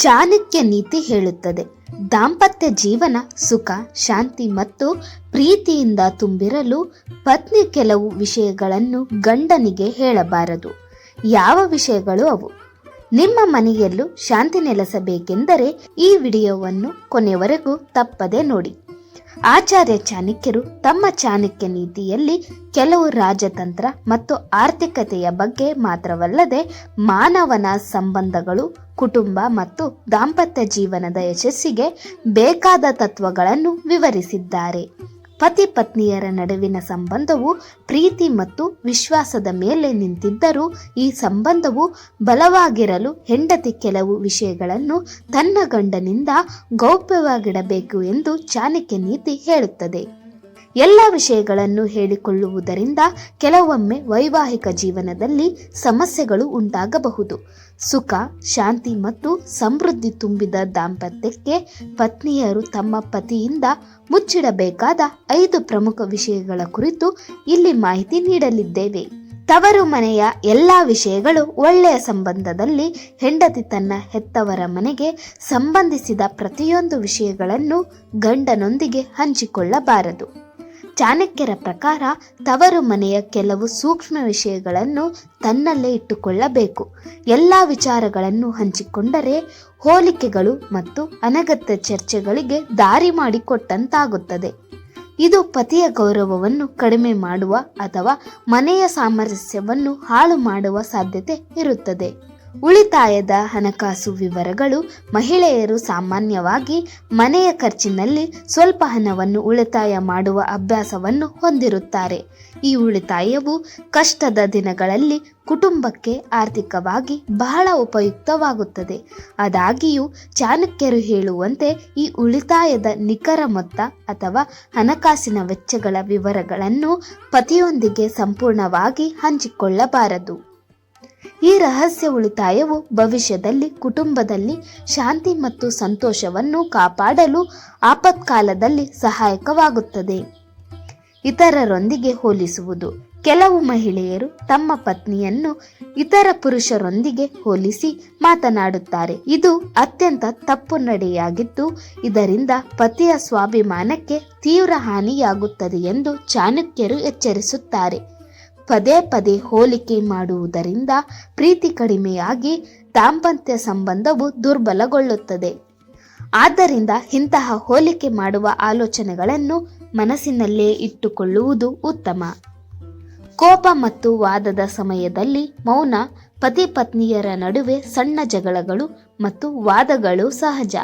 ಚಾಣಕ್ಯ ನೀತಿ ಹೇಳುತ್ತದೆ. ದಾಂಪತ್ಯ ಜೀವನ ಸುಖ, ಶಾಂತಿ ಮತ್ತು ಪ್ರೀತಿಯಿಂದ ತುಂಬಿರಲು ಪತ್ನಿ ಕೆಲವು ವಿಷಯಗಳನ್ನು ಗಂಡನಿಗೆ ಹೇಳಬಾರದು. ಯಾವ ವಿಷಯಗಳು ಅವು? ನಿಮ್ಮ ಮನೆಯಲ್ಲೂ ಶಾಂತಿ ನೆಲೆಸಬೇಕೆಂದರೆ ಈ ವಿಡಿಯೋವನ್ನು ಕೊನೆಯವರೆಗೂ ತಪ್ಪದೆ ನೋಡಿ. ಆಚಾರ್ಯ ಚಾಣಕ್ಯರು ತಮ್ಮ ಚಾಣಕ್ಯ ನೀತಿಯಲ್ಲಿ ಕೆಲವು ರಾಜತಂತ್ರ ಮತ್ತು ಆರ್ಥಿಕತೆಯ ಬಗ್ಗೆ ಮಾತ್ರವಲ್ಲದೆ ಮಾನವನ ಸಂಬಂಧಗಳು, ಕುಟುಂಬ ಮತ್ತು ದಾಂಪತ್ಯ ಜೀವನದ ಯಶಸ್ಸಿಗೆ ಬೇಕಾದ ತತ್ವಗಳನ್ನು ವಿವರಿಸಿದ್ದಾರೆ. ಪತಿ ಪತ್ನಿಯರ ನಡುವಿನ ಸಂಬಂಧವು ಪ್ರೀತಿ ಮತ್ತು ವಿಶ್ವಾಸದ ಮೇಲೆ ನಿಂತಿದ್ದರೂ ಈ ಸಂಬಂಧವು ಬಲವಾಗಿರಲು ಹೆಂಡತಿ ಕೆಲವು ವಿಷಯಗಳನ್ನು ತನ್ನ ಗಂಡನಿಂದ ಗೌಪ್ಯವಾಗಿಡಬೇಕು ಎಂದು ಚಾಣಕ್ಯ ನೀತಿ ಹೇಳುತ್ತದೆ. ಎಲ್ಲ ವಿಷಯಗಳನ್ನು ಹೇಳಿಕೊಳ್ಳುವುದರಿಂದ ಕೆಲವೊಮ್ಮೆ ವೈವಾಹಿಕ ಜೀವನದಲ್ಲಿ ಸಮಸ್ಯೆಗಳು ಉಂಟಾಗಬಹುದು. ಸುಖ, ಶಾಂತಿ ಮತ್ತು ಸಮೃದ್ಧಿ ತುಂಬಿದ ದಾಂಪತ್ಯಕ್ಕೆ ಪತ್ನಿಯರು ತಮ್ಮ ಪತಿಯಿಂದ ಮುಚ್ಚಿಡಬೇಕಾದ ಐದು ಪ್ರಮುಖ ವಿಷಯಗಳ ಕುರಿತು ಇಲ್ಲಿ ಮಾಹಿತಿ ನೀಡಲಿದ್ದೇವೆ. ತವರು ಮನೆಯ ಎಲ್ಲ ವಿಷಯಗಳು ಒಳ್ಳೆಯ ಸಂಬಂಧದಲ್ಲಿ ಹೆಂಡತಿ ತನ್ನ ಹೆತ್ತವರ ಮನೆಗೆ ಸಂಬಂಧಿಸಿದ ಪ್ರತಿಯೊಂದು ವಿಷಯಗಳನ್ನು ಗಂಡನೊಂದಿಗೆ ಹಂಚಿಕೊಳ್ಳಬಾರದು. ಚಾಣಕ್ಯರ ಪ್ರಕಾರ ತವರು ಮನೆಯ ಕೆಲವು ಸೂಕ್ಷ್ಮ ವಿಷಯಗಳನ್ನು ತನ್ನಲ್ಲೇ ಇಟ್ಟುಕೊಳ್ಳಬೇಕು. ಎಲ್ಲ ವಿಚಾರಗಳನ್ನು ಹಂಚಿಕೊಂಡರೆ ಹೋಲಿಕೆಗಳು ಮತ್ತು ಅನಗತ್ಯ ಚರ್ಚೆಗಳಿಗೆ ದಾರಿ ಮಾಡಿಕೊಟ್ಟಂತಾಗುತ್ತದೆ. ಇದು ಪತಿಯ ಗೌರವವನ್ನು ಕಡಿಮೆ ಮಾಡುವ ಅಥವಾ ಮನೆಯ ಸಾಮರಸ್ಯವನ್ನು ಹಾಳು ಮಾಡುವ ಸಾಧ್ಯತೆ ಇರುತ್ತದೆ. ಉಳಿತಾಯದ ಹಣಕಾಸು ವಿವರಗಳು ಮಹಿಳೆಯರು ಸಾಮಾನ್ಯವಾಗಿ ಮನೆಯ ಖರ್ಚಿನಲ್ಲಿ ಸ್ವಲ್ಪ ಹಣವನ್ನು ಉಳಿತಾಯ ಮಾಡುವ ಅಭ್ಯಾಸವನ್ನು ಹೊಂದಿರುತ್ತಾರೆ. ಈ ಉಳಿತಾಯವು ಕಷ್ಟದ ದಿನಗಳಲ್ಲಿ ಕುಟುಂಬಕ್ಕೆ ಆರ್ಥಿಕವಾಗಿ ಬಹಳ ಉಪಯುಕ್ತವಾಗುತ್ತದೆ. ಆದಾಗಿಯೂ, ಚಾಣಕ್ಯರು ಹೇಳುವಂತೆ ಈ ಉಳಿತಾಯದ ನಿಖರ ಮೊತ್ತ ಅಥವಾ ಹಣಕಾಸಿನ ವೆಚ್ಚಗಳ ವಿವರಗಳನ್ನು ಪತಿಯೊಂದಿಗೆ ಸಂಪೂರ್ಣವಾಗಿ ಹಂಚಿಕೊಳ್ಳಬಾರದು. ಈ ರಹಸ್ಯ ಉಳಿತಾಯವು ಭವಿಷ್ಯದಲ್ಲಿ, ಕುಟುಂಬದಲ್ಲಿ ಶಾಂತಿ ಮತ್ತು ಸಂತೋಷವನ್ನು ಕಾಪಾಡಲು ಆಪತ್ಕಾಲದಲ್ಲಿ ಸಹಾಯಕವಾಗುತ್ತದೆ. ಇತರರೊಂದಿಗೆ ಹೋಲಿಸುವುದು. ಕೆಲವು ಮಹಿಳೆಯರು ತಮ್ಮ ಪತ್ನಿಯನ್ನು ಇತರ ಪುರುಷರೊಂದಿಗೆ ಹೋಲಿಸಿ ಮಾತನಾಡುತ್ತಾರೆ. ಇದು ಅತ್ಯಂತ ತಪ್ಪು ನಡೆಯಾಗಿದ್ದು, ಇದರಿಂದ ಪತಿಯ ಸ್ವಾಭಿಮಾನಕ್ಕೆ ತೀವ್ರ ಹಾನಿಯಾಗುತ್ತದೆ ಎಂದು ಚಾಣಕ್ಯರು ಎಚ್ಚರಿಸುತ್ತಾರೆ. ಪದೇ ಪದೇ ಹೋಲಿಕೆ ಮಾಡುವುದರಿಂದ ಪ್ರೀತಿ ಕಡಿಮೆಯಾಗಿ ದಾಂಪತ್ಯ ಸಂಬಂಧವು ದುರ್ಬಲಗೊಳ್ಳುತ್ತದೆ. ಆದ್ದರಿಂದ ಇಂತಹ ಹೋಲಿಕೆ ಮಾಡುವ ಆಲೋಚನೆಗಳನ್ನು ಮನಸ್ಸಿನಲ್ಲೇ ಇಟ್ಟುಕೊಳ್ಳುವುದು ಉತ್ತಮ. ಕೋಪ ಮತ್ತು ವಾದದ ಸಮಯದಲ್ಲಿ ಮೌನ ಪತಿ ಪತ್ನಿಯರ ನಡುವೆ ಸಣ್ಣ ಜಗಳಗಳು ಮತ್ತು ವಾದಗಳು ಸಹಜ.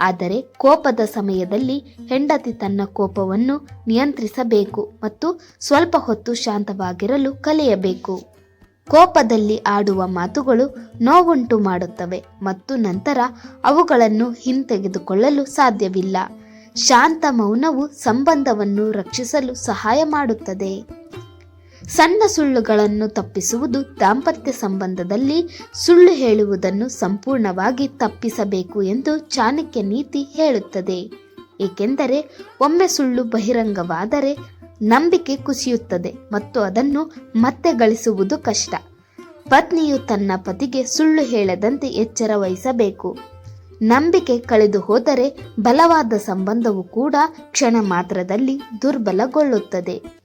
ಆದರೆ ಕೋಪದ ಸಮಯದಲ್ಲಿ ಹೆಂಡತಿ ತನ್ನ ಕೋಪವನ್ನು ನಿಯಂತ್ರಿಸಬೇಕು ಮತ್ತು ಸ್ವಲ್ಪ ಹೊತ್ತು ಶಾಂತವಾಗಿರಲು ಕಲಿಯಬೇಕು. ಕೋಪದಲ್ಲಿ ಆಡುವ ಮಾತುಗಳು ನೋವುಂಟು ಮಾಡುತ್ತವೆ ಮತ್ತು ನಂತರ ಅವುಗಳನ್ನು ಹಿಂತೆಗೆದುಕೊಳ್ಳಲು ಸಾಧ್ಯವಿಲ್ಲ. ಶಾಂತ ಮೌನವು ಸಂಬಂಧವನ್ನು ರಕ್ಷಿಸಲು ಸಹಾಯ ಮಾಡುತ್ತದೆ. ಸಣ್ಣ ಸುಳ್ಳುಗಳನ್ನು ತಪ್ಪಿಸುವುದು ದಾಂಪತ್ಯ ಸಂಬಂಧದಲ್ಲಿ ಸುಳ್ಳು ಹೇಳುವುದನ್ನು ಸಂಪೂರ್ಣವಾಗಿ ತಪ್ಪಿಸಬೇಕು ಎಂದು ಚಾಣಕ್ಯ ನೀತಿ ಹೇಳುತ್ತದೆ. ಏಕೆಂದರೆ ಒಮ್ಮೆ ಸುಳ್ಳು ಬಹಿರಂಗವಾದರೆ ನಂಬಿಕೆ ಕುಸಿಯುತ್ತದೆ ಮತ್ತು ಅದನ್ನು ಮತ್ತೆ ಗಳಿಸುವುದು ಕಷ್ಟ. ಪತ್ನಿಯು ತನ್ನ ಪತಿಗೆ ಸುಳ್ಳು ಹೇಳದಂತೆ ಎಚ್ಚರ ವಹಿಸಬೇಕು. ನಂಬಿಕೆ ಕಳೆದು ಹೋದರೆ ಬಲವಾದ ಸಂಬಂಧವು ಕೂಡ ಕ್ಷಣ ಮಾತ್ರದಲ್ಲಿ ದುರ್ಬಲಗೊಳ್ಳುತ್ತದೆ.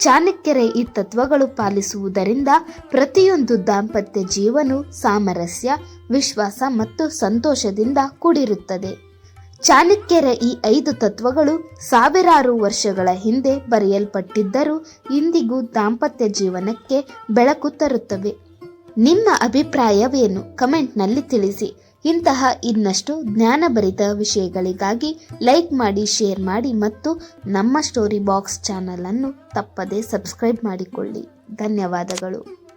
ಚಾಣಕ್ಯರ ಈ ತತ್ವಗಳು ಪಾಲಿಸುವುದರಿಂದ ಪ್ರತಿಯೊಂದು ದಾಂಪತ್ಯ ಜೀವನವು ಸಾಮರಸ್ಯ, ವಿಶ್ವಾಸ ಮತ್ತು ಸಂತೋಷದಿಂದ ಕೂಡಿರುತ್ತದೆ. ಚಾಣಕ್ಯರ ಈ ಐದು ತತ್ವಗಳು ಸಾವಿರಾರು ವರ್ಷಗಳ ಹಿಂದೆ ಬರೆಯಲ್ಪಟ್ಟಿದ್ದರೂ ಇಂದಿಗೂ ದಾಂಪತ್ಯ ಜೀವನಕ್ಕೆ ಬೆಳಕು ತರುತ್ತವೆ. ನಿಮ್ಮ ಅಭಿಪ್ರಾಯವೇನು? ಕಮೆಂಟ್ನಲ್ಲಿ ತಿಳಿಸಿ. ಇಂತಹ ಇನ್ನಷ್ಟು ಜ್ಞಾನಭರಿತ ವಿಷಯಗಳಿಗಾಗಿ ಲೈಕ್ ಮಾಡಿ, ಶೇರ್ ಮಾಡಿ ಮತ್ತು ನಮ್ಮ ಸ್ಟೋರಿ ಬಾಕ್ಸ್ ಚಾನಲನ್ನು ತಪ್ಪದೇ ಸಬ್ಸ್ಕ್ರೈಬ್ ಮಾಡಿಕೊಳ್ಳಿ. ಧನ್ಯವಾದಗಳು.